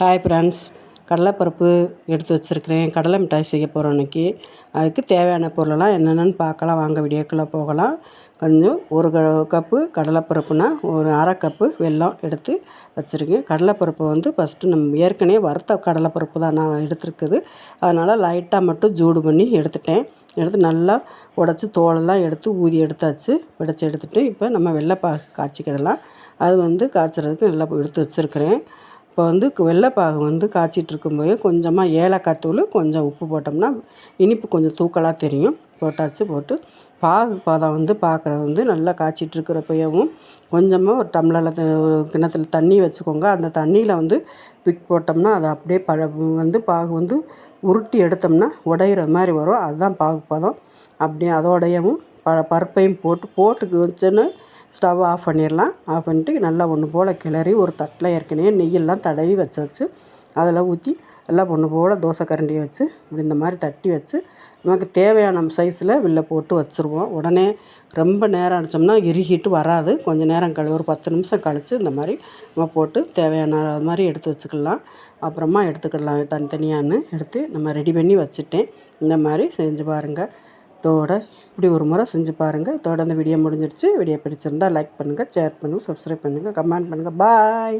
Hi friends கடலைப்பருப்பு எடுத்து வச்சுருக்கிறேன். கடலை மிட்டாய் செய்ய போகிறோம் இன்றைக்கி அதுக்கு தேவையான பொருளெல்லாம் என்னென்னு பார்க்கலாம். வாங்க வீடியோக்குள்ளே போகலாம். கொஞ்சம் ஒரு க கப்பு கடலைப்பருப்புனா ஒரு அரை கப்பு வெல்லம் எடுத்து வச்சுருக்கேன். கடலைப்பருப்பை வந்து ஃபஸ்ட்டு நம்ம ஏற்கனவே வறுத்த கடலைப்பருப்பு தான் நான் எடுத்துருக்குது. அதனால் லைட்டாக மட்டும் ஜூடு பண்ணி எடுத்துட்டேன். எடுத்து நல்லா உடச்சி தோலெல்லாம் எடுத்து ஊதி எடுத்தாச்சு. உடச்சி எடுத்துகிட்டு இப்போ நம்ம வெள்ளைப்பா காய்ச்சிக்கிடலாம். அது வந்து காய்ச்சறதுக்கு நல்லா எடுத்து வச்சுருக்கிறேன். இப்போ வந்து வெள்ளைப்பாகு வந்து காய்ச்சிட்டு இருக்கும்போது கொஞ்சமாக ஏலக்காய் தூள் கொஞ்சம் உப்பு போட்டோம்னா இனிப்பு கொஞ்சம் தூக்கலாக தெரியும். போட்டாச்சு போட்டு பாகு பதம் வந்து பார்க்குறது வந்து நல்லா காய்ச்சிட்டுருக்குறப்பயாவும் கொஞ்சமாக ஒரு டம்ளரில் ஒரு தண்ணி வச்சுக்கோங்க. அந்த தண்ணியில் வந்து தூக்கி போட்டோம்னா அது அப்படியே பழ வந்து பாகு வந்து உருட்டி எடுத்தோம்னா உடையிற மாதிரி வரும். அதுதான் பாகு பதம். அப்படியே அதோடையவும் ப பருப்பையும் போட்டு போட்டு வச்சோன்னு ஸ்டவ் ஆஃப் பண்ணிடலாம். ஆஃப் பண்ணிட்டு நல்லா ஒன்று போல் கிளறி ஒரு தட்டில் ஏற்கனவே நெய்யெல்லாம் தடவி வச்சாச்சு. அதில் ஊற்றி எல்லாம் ஒன்று போல் தோசை கரண்டியை வச்சு இப்படி இந்த மாதிரி தட்டி வச்சு நமக்கு தேவையான சைஸில் வில்ல போட்டு வச்சுருவோம். உடனே ரொம்ப நேரம் அடித்தோம்னா இறுகிட்டு வராது. கொஞ்சம் நேரம் கழி ஒரு பத்து நிமிஷம் கழித்து இந்த மாதிரி நம்ம போட்டு தேவையான மாதிரி எடுத்து வச்சுக்கலாம். அப்புறமா எடுத்துக்கிடலாம் தனித்தனியான்னு எடுத்து நம்ம ரெடி பண்ணி வச்சுட்டேன். இந்த மாதிரி செஞ்சு பாருங்கள் இதோட இப்படி ஒரு முறை செஞ்சு பாருங்கள் இதோட அந்த வீடியோ முடிஞ்சிருச்சு. வீடியோ பிடிச்சிருந்தா லைக் பண்ணுங்கள் ஷேர் பண்ணுங்கள் சப்ஸ்கிரைப் பண்ணுங்கள் கமெண்ட் பண்ணுங்கள் பாய்